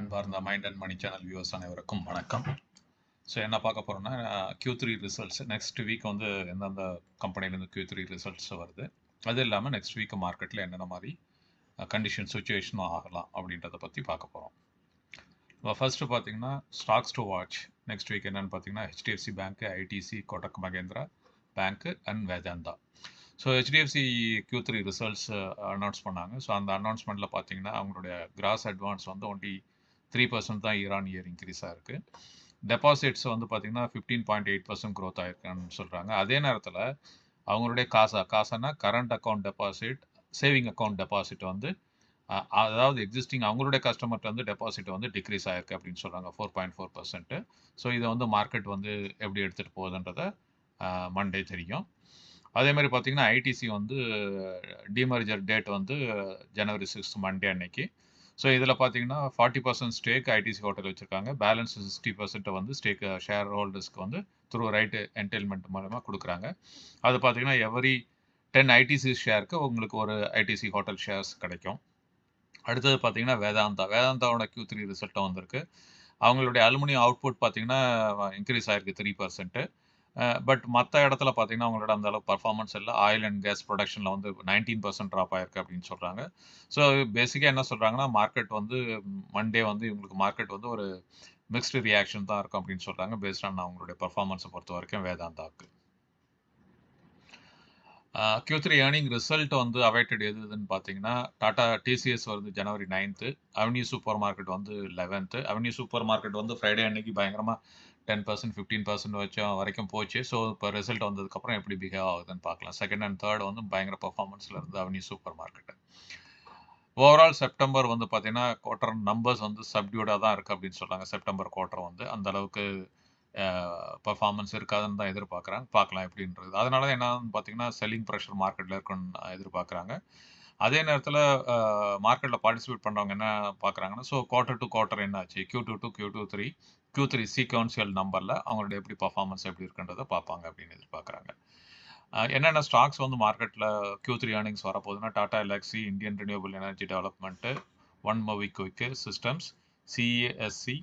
அன்பார்ந்த mind and money channel viewers அனைவருக்கும் வணக்கம். ஸோ என்ன பார்க்க போகிறோம்னா Q three results next week வந்து எந்தெந்த கம்பெனிலேருந்து கியூ த்ரீ ரிசல்ட்ஸ் வருது? அது இல்லாமல் நெக்ஸ்ட் வீக் மார்க்கெட்டில் என்னென்ன மாதிரி கண்டிஷன் சுச்சுவேஷனும் ஆகலாம் அப்படின்றத பற்றி பார்க்க போகிறோம் இப்போ ஃபர்ஸ்ட்டு பார்த்தீங்கன்னா stocks to watch next week என்னென்னு பார்த்தீங்கன்னா HDFC bank ITC Kotak Mahindra bank and Vedanta so HDFC Q three results announce பண்ணாங்க. ஸோ அந்த அனௌன்ஸ்மெண்ட்டில் பார்த்தீங்கன்னா அவங்களுடைய கிராஸ் அட்வான்ஸ் வந்து ஒன்லி த்ரீ பர்சன்ட் தான் இயர் ஆன் இயர் இன்க்ரீஸாக இருக்குது டெபாசிட்ஸ் வந்து பார்த்தீங்கன்னா fifteen point eight percent growth ஆயிருக்குன்னு சொல்கிறாங்க அதே நேரத்தில் அவங்களுடைய CASA காசானா current account deposit saving account deposit வந்து அதாவது எக்ஸிஸ்டிங் அவங்களுடைய கஸ்டமர்கிட்ட வந்து டெபாசிட் வந்து டிக்ரீஸ் ஆயிருக்கு அப்படின்னு சொல்கிறாங்க four point four percent so இதை வந்து மார்க்கெட் வந்து எப்படி எடுத்துகிட்டு போகுதுன்றத மண்டே தெரியும். அதே மாதிரி பார்த்தீங்கன்னா ஐடிசி வந்து டிமர்ஜர் டேட் வந்து ஜனவரி சிக்ஸ்த் மண்டே அன்னைக்கு. ஸோ இதில் பார்த்தீங்கன்னா forty percent stake ITC hotel வச்சுருக்காங்க. பேலன்ஸ் சிக்ஸ்டி பர்சன்ட் வந்து ஸ்டேக் ஷேர் ஹோல்டர்ஸ்க்கு வந்து த்ரூ ரைட்டு என்டெயில்மெண்ட் மூலமாக கொடுக்குறாங்க. அது பார்த்தீங்கன்னா எவரி டென் ஐடிசி ஷேருக்கு உங்களுக்கு ஒரு ஐடிசி ஹோட்டல் ஷேர்ஸ் கிடைக்கும். அடுத்தது பார்த்தீங்கன்னா வேதாந்தா. வேதாந்தாவோட கியூ த்ரீ ரிசல்ட்டும் வந்திருக்கு. அவங்களுடைய அலுமினியம் அவுட்புட் பார்த்தீங்கன்னா இன்க்ரீஸ் uh, ஆயிருக்கு த்ரீ பர்சன்ட்டு பட் மற்ற இடத்துல பார்த்தீங்கன்னா அவங்களோட அந்த அளவு பர்ஃபார்மன்ஸ் இல்லை. ஆயில் அண்ட் கேஸ் ப்ரொடக்ஷனில் வந்து நைன்டீன் பர்சன்ட் ட்ராப் ஆயிருக்கு அப்படின்னு சொல்கிறாங்க ஸோ பேசிக்காக என்ன சொல்கிறாங்கன்னா மார்க்கெட் வந்து மண்டே வந்து இவங்களுக்கு மார்க்கெட் வந்து ஒரு மிக்ஸ்டு ரியாக்ஷன் தான் இருக்கும் அப்படின்னு சொல்கிறாங்க பேஸ்ட் ஆன் அவங்களுடைய பர்ஃபார்மன்ஸை பொறுத்த வரைக்கும் வேதாந்தாக்கு க்யூ த்ரீ ஏர்னிங் ரிசல்ட் வந்து அவைட்டட் எதுன்னு பார்த்தீங்கன்னா டாடா டிசிஎஸ் வருது January ninth avenue super market வந்து லெவன்த்து அவென்யூ சூப்பர் மார்க்கெட் வந்து ஃப்ரைடே அன்னைக்கு பயங்கரமாக டென் பர்சன்ட் ஃபிஃப்டீன் பர்சன்ட் வச்சும் வரைக்கும் போச்சு. ஸோ இப்போ ரிசல்ட் வந்ததுக்கப்புறம் எப்படி பிஹேவ் ஆகுதுன்னு பார்க்கலாம் செகண்ட் அண்ட் தேர்ட் வந்து பயங்கர பர்ஃபார்மன்ஸில் இருந்து avenue super market overall September வந்து பார்த்தீங்கன்னா குவார்டர் நம்பர்ஸ் வந்து சப்டியூடாக தான் இருக்குது அப்படின்னு சொல்கிறாங்க செப்டம்பர் குவார்டர் வந்து அந்த அளவுக்கு பர்ஃபார்மன்ஸ் இருக்காதுன்னு தான் எதிர்பார்க்குறாங்க. பார்க்கலாம் எப்படின்றது. அதனால தான் என்னன்னு பார்த்தீங்கன்னா செல்லிங் ப்ரெஷர் மார்க்கெட்டில் இருக்குன்னு எதிர்பார்க்குறாங்க. அதே நேரத்தில் மார்க்கெட்டில் பார்ட்டிசிபேட் பண்ணுறவங்க என்ன பார்க்குறாங்கன்னா ஸோ குவார்டர் டு என்ன என்னாச்சு? Q2 two two Q two three Q three sequential நம்பரில் அவங்களுடைய எப்படி பர்ஃபார்மன்ஸ் எப்படி இருக்குன்றதை பார்ப்பாங்க அப்படின்னு எதிர்பார்க்குறாங்க. என்னென்ன ஸ்டாக்ஸ் வந்து மார்க்கெட்டில் Q three earnings வரப்போகுதுன்னா Tata Elxsi Indian renewable energy development one மவி குவிக்கு systems CASC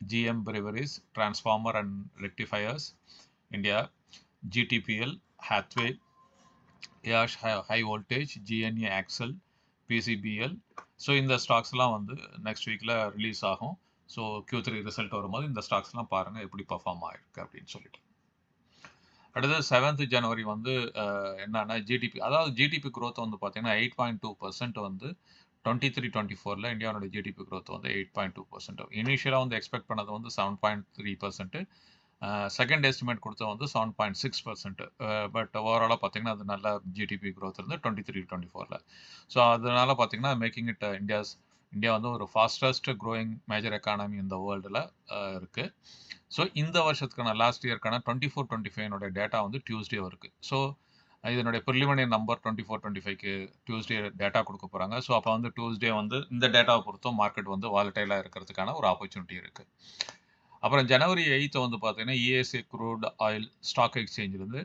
GM breweries transformer and rectifiers India GTPL Hathway Yash high voltage GNA axle PCBL so இந்த ஸ்டாக்ஸ்லாம் வந்து நெக்ஸ்ட் வீக்கில் ரிலீஸ் ஆகும். ஸோ Q3 த்ரீ ரிசல்ட் வரும்போது இந்த ஸ்டாக்ஸ்லாம் பாருங்கள் எப்படி perform ஆயிருக்கு அப்படின்னு சொல்லிட்டு. அடுத்தது செவன்த் ஜனவரி வந்து என்னன்னா ஜிடிபி அதாவது ஜிடிபி க்ரோத் வந்து பார்த்தீங்கன்னா எயிட் பாயிண்ட் டூ பர்சன்ட் வந்து டுவெண்ட்டி த்ரீ டுவெண்ட்டி ஃபோரில் இந்தியாவோட ஜிடிபி க்ரோத் வந்து எயிட் பாயிண்ட் டூ பர்சன்ட் இனிஷியலாக வந்து எக்ஸ்பெக்ட் பண்ணது வந்து seven point three percent second estimate கொடுத்தது வந்து seven point six percent but ஓவராலாக பார்த்தீங்கன்னா அது நல்ல ஜிடிபி க்ரோத் இருந்து டுவெண்ட்டி த்ரீ டுவெண்ட்டி ஃபோரில் ஸோ அதனால பார்த்தீங்கன்னா மேக்கிங் இட் இந்தியாஸ் இந்தியா வந்து ஒரு ஃபாஸ்டஸ்ட் க்ரோயிங் மேஜர் எக்கானமி இந்த வேர்ல்டில் இருக்குது ஸோ இந்த வருஷத்துக்கான last இயர்க்கான twenty four twenty five data வந்து டியூஸ்டே இருக்குது ஸோ இதனுடைய preliminary number twenty four twenty ஃபைவ்க்கு டியூஸ்டே டேட்டா கொடுக்க போகிறாங்க ஸோ அப்போ வந்து டியூஸ்டே வந்து இந்த டேட்டாவை பொறுத்தும் மார்க்கெட் வந்து வாலட்டைலாக இருக்கிறதுக்கான ஒரு ஆப்பர்ச்சுனிட்டி இருக்குது அப்புறம் ஜனவரி எயித்து வந்து பார்த்தீங்கன்னா இஎஸ்ஏ குரூட் ஆயில் ஸ்டாக் எக்ஸ்சேஞ்சிலேருந்து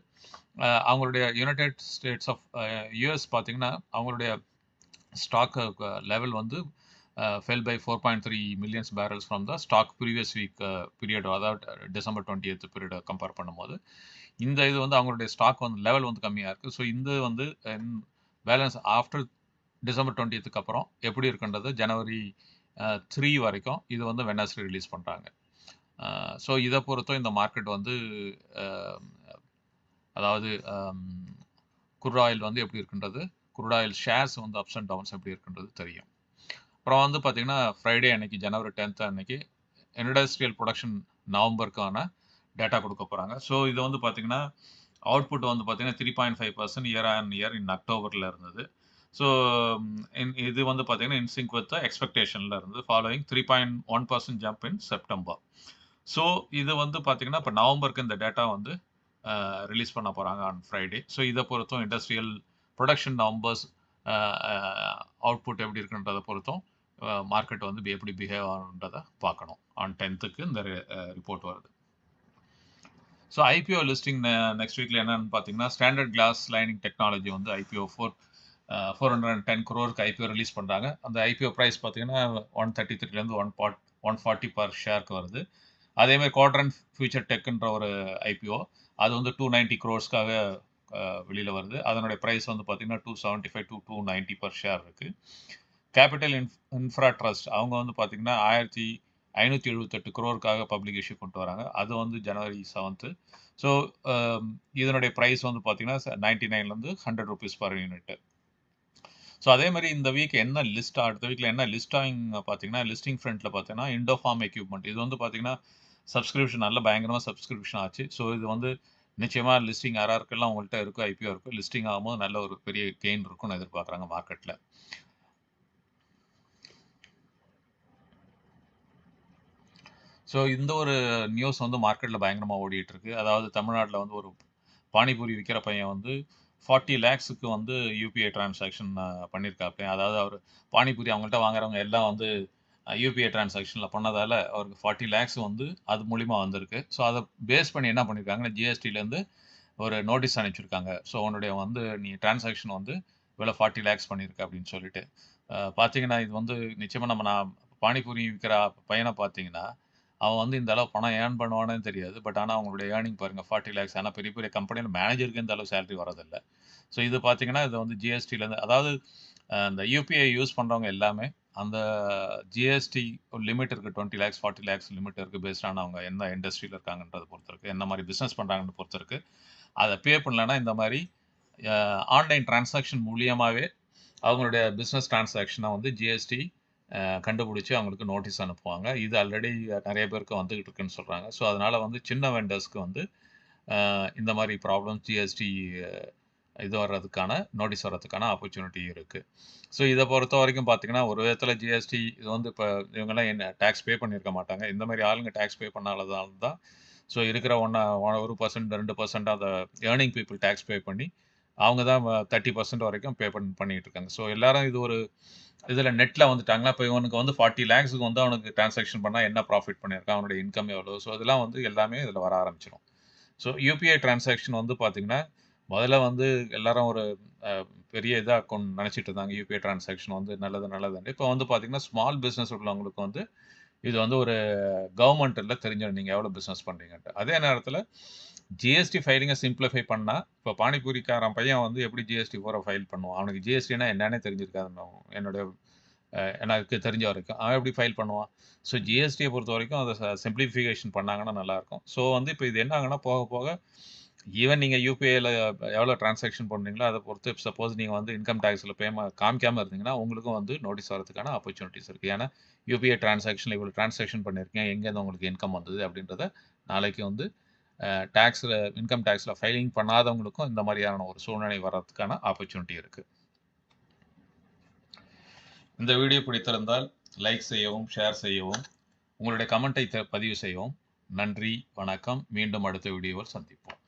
அவங்களுடைய யுனைடெட் ஸ்டேட்ஸ் ஆஃப் யூஎஸ் பார்த்தீங்கன்னா அவங்களுடைய ஸ்டாக் லெவல் வந்து fell by four point three millions barrels from the stock previous week period அதாவது December twenty eighth period compare பண்ணும்போது. இந்த இது வந்து அவங்களுடைய ஸ்டாக் வந்து லெவல் வந்து கம்மியாக இருக்குது ஸோ இந்த வந்து பேலன்ஸ் ஆஃப்டர் டிசம்பர் டுவெண்ட்டியத்துக்கு அப்புறம் எப்படி இருக்குன்றது ஜனவரி த்ரீ uh, வரைக்கும் இது வந்து வெனஸ்டே ரிலீஸ் பண்ணுறாங்க ஸோ இதை பொறுத்தும் இந்த மார்க்கெட் வந்து um, அதாவது um, குரூட் ஆயில் வந்து எப்படி இருக்குன்றது குரூட் ஆயில் ஷேர்ஸ் வந்து அப்ஸ் அண்ட் டவுன்ஸ் எப்படி இருக்குன்றது தெரியும். அப்புறம் வந்து பார்த்திங்கன்னா ஃப்ரைடே அன்னைக்கு ஜனவரி டென்த் அன்னைக்கு இண்டஸ்ட்ரியல் ப்ரொடக்ஷன் நவம்பருக்கான டேட்டா கொடுக்க போகிறாங்க ஸோ இது வந்து பார்த்தீங்கன்னா அவுட்புட் வந்து பார்த்தீங்கன்னா three point five percent year on year in அக்டோபரில் இருந்தது. ஸோ இது வந்து பார்த்தீங்கன்னா இன்சிங்க் வித் எக்ஸ்பெக்டேஷனில் இருந்தது following three point one percent jump in September so இது வந்து பார்த்தீங்கன்னா இப்போ நவம்பருக்கு இந்த டேட்டா வந்து ரிலீஸ் பண்ண போகிறாங்க ஆன் ஃப்ரைடே ஸோ இதை பொறுத்தும் இண்டஸ்ட்ரியல் ப்ரொடக்ஷன் நம்பர்ஸ் அவுட்புட் எப்படி இருக்குன்றதை பொறுத்தும் மார்க்கெட் வந்து எப்படி பிஹேவ் ஆகுன்றதை பார்க்கணும். ஆன் டென்த்துக்கு இந்த ரிப்போர்ட் வருது. ஸோ ஐபிஓ லிஸ்டிங் நெக்ஸ்ட் வீக்கில் என்னன்னு பார்த்தீங்கன்னா ஸ்டாண்டர்ட் கிளாஸ் லைனிங் டெக்னாலஜி வந்து IPO four four hundred and ten க்ரோருக்கு IPO release பண்ணுறாங்க அந்த ஐபிஓ ப்ரைஸ் பார்த்தீங்கன்னா ஒன் தேர்ட்டி த்ரீலேருந்து ஒன் பாட் ஒன் ஃபார்ட்டி பர் ஷேருக்கு வருது. அதேமாதிரி குவாட்ரன் ஃபியூச்சர் டெக்குன்ற ஒரு ஐபிஓ அது வந்து டூ நைன்ட்டி க்ரோர்ஸ்க்காக uh, வெளியில் வருது. அதனுடைய ப்ரைஸ் வந்து பார்த்தீங்கன்னா two seventy five two two ninety per share இருக்குது கேபிட்டல் இன்ஃப் இன்ஃப்ரா ட்ரஸ்ட் அவங்க வந்து பார்த்தீங்கன்னா ஆயிரத்தி ஐநூற்றி எழுபத்தெட்டு குரோருக்காக பப்ளிக் இஷ்யூ கொண்டு வராங்க. அது வந்து ஜனவரி செவன்த்து ஸோ இதனுடைய ப்ரைஸ் வந்து பார்த்தீங்கன்னா ninety நைன்லேருந்து hundred rupees per unit so அதே மாதிரி இந்த வீக் என்ன லிஸ்ட் அடுத்த வீக்கில் என்ன லிஸ்டாங் பார்த்தீங்கன்னா லிஸ்டிங் ஃப்ரண்ட்டில் பார்த்தீங்கன்னா இண்டோஃபார்ம் எக்யூப்மெண்ட் இது வந்து பார்த்தீங்கன்னா சப்ஸ்கிரிப்ஷன் நல்ல பயங்கரமாக சப்ஸ்கிரிப்ஷன் ஆச்சு. ஸோ இது வந்து நிச்சயமாக லிஸ்டிங் யாராருக்கெல்லாம் உங்கள்கிட்ட இருக்கும் ஐபிஓ இருக்கும் லிஸ்டிங் ஆகும்போது நல்ல ஒரு பெரிய கெயின் இருக்கும்னு எதிர்பார்க்குறாங்க மார்க்கெட்டில் ஸோ இந்த ஒரு நியூஸ் வந்து மார்க்கெட்டில் பயங்கரமாக ஓடிட்டு இருக்கு அதாவது தமிழ்நாட்டில் வந்து ஒரு பானிபூரி விற்கிற பையன் வந்து ஃபார்ட்டி லேக்ஸுக்கு வந்து யூபிஐ டிரான்சாக்ஷன் பண்ணியிருக்காப்ல அதாவது அவர் பானிபூரி அவங்கள்ட்ட வாங்குறவங்க எல்லாம் வந்து யூபிஐ டிரான்சாக்ஷனில் பண்ணதால் அவருக்கு ஃபார்ட்டி லேக்ஸ் வந்து அது மூலிமா வந்திருக்கு. ஸோ அதை பேஸ் பண்ணி என்ன பண்ணியிருக்காங்கன்னா ஜிஎஸ்டிலேருந்து ஒரு நோட்டீஸ் அனுப்பிச்சிருக்காங்க. ஸோ உன்னுடைய வந்து நீ டிரான்சாக்ஷன் வந்து இவ்வளோ ஃபார்ட்டி லேக்ஸ் பண்ணியிருக்க அப்படின்னு சொல்லிட்டு. பார்த்தீங்கன்னா இது வந்து நிச்சயமாக நம்ம நான் பானிபூரி விற்கிற பையனை பார்த்தீங்கன்னா அவன் வந்து இந்த அளவு பணம் ஏர்ன் பண்ணுவானே தெரியாது. பட் ஆனால் அவங்களுடைய ஏர்னிங் பாருங்கள் ஃபார்ட்டி லேக்ஸ் ஆனால் பெரிய பெரிய கம்பெனியில் மேனேஜருக்கு இந்த அளவு சேலரி வரதில்லை ஸோ இது பார்த்தீங்கன்னா இது வந்து ஜிஎஸ்டிலேருந்து அதாவது இந்த யூபிஐ யூஸ் பண்ணுறவங்க எல்லாமே அந்த ஜிஎஸ்டி லிமிட் இருக்குது twenty lakhs forty lakhs limit இருக்குது பேஸ்டான அவங்க என்ன இண்டஸ்ட்ரியில் இருக்காங்கன்றது பொறுத்திருக்கு என்ன மாதிரி பிஸ்னஸ் பண்ணுறாங்கன்னு பொறுத்திருக்கு. அதை பே பண்ணலன்னா இந்த மாதிரி ஆன்லைன் டிரான்சாக்ஷன் மூலியமாகவே அவங்களுடைய பிஸ்னஸ் டிரான்சாக்ஷனை வந்து ஜிஎஸ்டி கண்டுபிடிச்சி அவங்களுக்கு நோட்டீஸ் அனுப்புவாங்க. இது ஆல்ரெடி நிறைய பேருக்கு வந்துக்கிட்டு இருக்குன்னு சொல்கிறாங்க ஸோ அதனால் வந்து சின்ன வெண்டர்ஸ்க்கு வந்து இந்த மாதிரி ப்ராப்ளம்ஸ் ஜிஎஸ்டி இது வர்றதுக்கான நோட்டீஸ் வர்றதுக்கான ஆப்பர்ச்சுனிட்டி இருக்குது ஸோ இதை பொறுத்த வரைக்கும் பார்த்தீங்கன்னா ஒரு விதத்தில் ஜிஎஸ்டி இது வந்து இப்போ இவங்கெல்லாம் என்ன டேக்ஸ் பே பண்ணியிருக்க மாட்டாங்க. இந்த மாதிரி ஆளுங்க டேக்ஸ் பே பண்ணாலதான் தான் ஸோ இருக்கிற ஒன்றா ஒரு பர்சன்ட் ரெண்டு பர்சன்ட் அந்த ஏர்னிங் பீப்புள் டேக்ஸ் பே பண்ணி அவங்க தான் தேர்ட்டி பர்சன்ட் வரைக்கும் பே பண்ண பண்ணிட்டு இருக்காங்க ஸோ எல்லாரும் இது ஒரு இதில் நெட்டில் வந்துட்டாங்களா இப்போ இவனுக்கு வந்து ஃபார்ட்டி லேக்ஸுக்கு வந்து அவனுக்கு டிரான்சாக்ஷன் பண்ணால் என்ன ப்ராஃபிட் பண்ணியிருக்கான் அவனுடைய இன்கம் எவ்வளோ ஸோ இதெல்லாம் வந்து எல்லாமே இதில் வர ஆரம்பிச்சிடும் ஸோ யூபிஐ டிரான்சாக்ஷன் வந்து பார்த்தீங்கன்னா முதல்ல வந்து எல்லாரும் ஒரு பெரிய இதாக அக்கௌண்ட் நினச்சிட்டு இருந்தாங்க. யூபிஐ டிரான்சாக்ஷன் வந்து நல்லது நல்லதுன்னு இப்போ வந்து பார்த்தீங்கன்னா ஸ்மால் பிஸ்னஸ் உள்ளவங்களுக்கு வந்து இது வந்து ஒரு கவர்மெண்ட்டில் தெரிஞ்சிடும் நீங்கள் எவ்வளோ பிஸ்னஸ் பண்ணுறீங்கன்ட்டு அதே நேரத்தில் ஜிஎஸ்டி ஃபைலிங்கை சிம்பிளிஃபை பண்ணால் இப்போ பானிபூரிக்காரன் பையன் வந்து எப்படி ஜிஎஸ்டி ஃபோரை ஃபைல் பண்ணுவான்? அவனுக்கு ஜிஎஸ்டினா என்னன்னே தெரிஞ்சிருக்காது என்னுடைய எனக்கு தெரிஞ்ச வரைக்கும். அவன் எப்படி ஃபைல் பண்ணுவான்? ஸோ ஜிஎஸ்டியை பொறுத்த வரைக்கும் அதை சிம்பிளிஃபிகேஷன் பண்ணாங்கன்னா நல்லாயிருக்கும். ஸோ வந்து இப்போ இது என்ன ஆகுனா போக போக ஈவன் நீங்கள் யூபிஐயில் எவ்வளோ டிரான்சாக்ஷன் பண்ணுறீங்களோ அதை பொறுத்து சப்போஸ் நீங்கள் வந்து இன்கம் டேக்ஸில் பேம காமிக்காமல் இருந்தீங்கன்னா உங்களுக்கும் வந்து நோட்டீஸ் வரதுக்கான ஆப்பர்ச்சுனிட்டிஸ் இருக்குது ஏன்னா யூபிஐ டிரான்சாக்ஷனில் இவ்வளோ டிரான்சாக்ஷன் பண்ணியிருக்கேன் எங்கேருந்து உங்களுக்கு இன்கம் வந்தது அப்படின்றத நாளைக்கு வந்து டேக்ஸில் இன்கம் டேக்ஸில் ஃபைலிங் பண்ணாதவங்களுக்கும் இந்த மாதிரியான ஒரு சூழ்நிலை வர்றதுக்கான ஆப்பர்ச்சுனிட்டி இருக்குது இந்த வீடியோ பிடித்திருந்தால் லைக் செய்யவும் ஷேர் செய்யவும் உங்களுடைய கமெண்ட்டை பதிவு செய்யவும். நன்றி வணக்கம். மீண்டும் அடுத்த வீடியோவில் சந்திப்போம்.